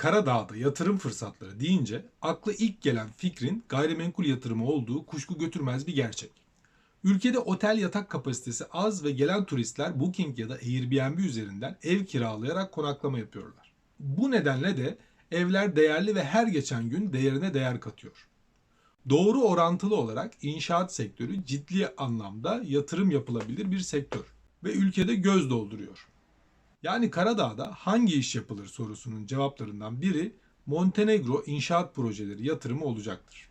Karadağ'da yatırım fırsatları deyince akla ilk gelen fikrin gayrimenkul yatırımı olduğu kuşku götürmez bir gerçek. Ülkede otel yatak kapasitesi az ve gelen turistler Booking ya da Airbnb üzerinden ev kiralayarak konaklama yapıyorlar. Bu nedenle de evler değerli ve her geçen gün değerine değer katıyor. Doğru orantılı olarak inşaat sektörü ciddi anlamda yatırım yapılabilir bir sektör ve ülkede göz dolduruyor. Yani Karadağ'da hangi iş yapılır sorusunun cevaplarından biri Montenegro inşaat projeleri yatırımı olacaktır.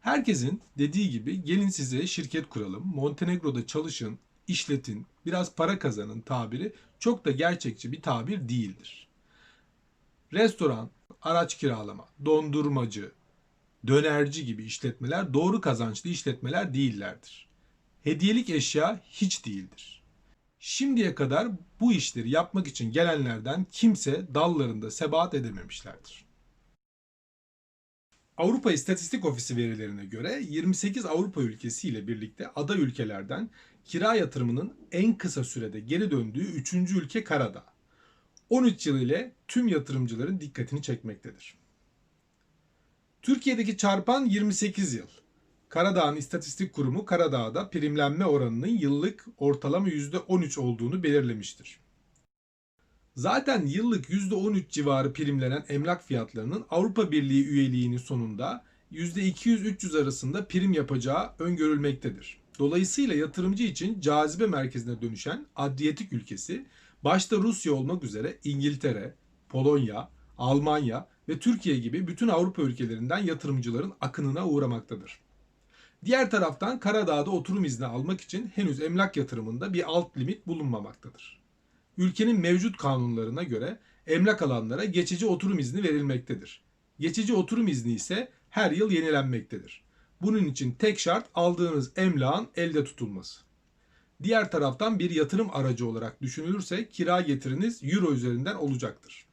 Herkesin dediği gibi gelin size şirket kuralım, Montenegro'da çalışın, işletin, biraz para kazanın tabiri çok da gerçekçi bir tabir değildir. Restoran, araç kiralama, dondurmacı, dönerci gibi işletmeler doğru kazançlı işletmeler değillerdir. Hediyelik eşya hiç değildir. Şimdiye kadar bu işleri yapmak için gelenlerden kimse dallarında sebat edememişlerdir. Avrupa İstatistik Ofisi verilerine göre 28 Avrupa ülkesi ile birlikte ada ülkelerden kira yatırımının en kısa sürede geri döndüğü 3. ülke Karadağ. 13 yıl ile tüm yatırımcıların dikkatini çekmektedir. Türkiye'deki çarpan 28 yıl. Karadağ'ın İstatistik Kurumu Karadağ'da primlenme oranının yıllık ortalama %13 olduğunu belirlemiştir. Zaten yıllık %13 civarı primlenen emlak fiyatlarının Avrupa Birliği üyeliğinin sonunda %200-300 arasında prim yapacağı öngörülmektedir. Dolayısıyla yatırımcı için cazibe merkezine dönüşen Adriyatik ülkesi başta Rusya olmak üzere İngiltere, Polonya, Almanya ve Türkiye gibi bütün Avrupa ülkelerinden yatırımcıların akınına uğramaktadır. Diğer taraftan Karadağ'da oturum izni almak için henüz emlak yatırımında bir alt limit bulunmamaktadır. Ülkenin mevcut kanunlarına göre emlak alanlara geçici oturum izni verilmektedir. Geçici oturum izni ise her yıl yenilenmektedir. Bunun için tek şart aldığınız emlakın elde tutulması. Diğer taraftan bir yatırım aracı olarak düşünülürse kira getiriniz euro üzerinden olacaktır.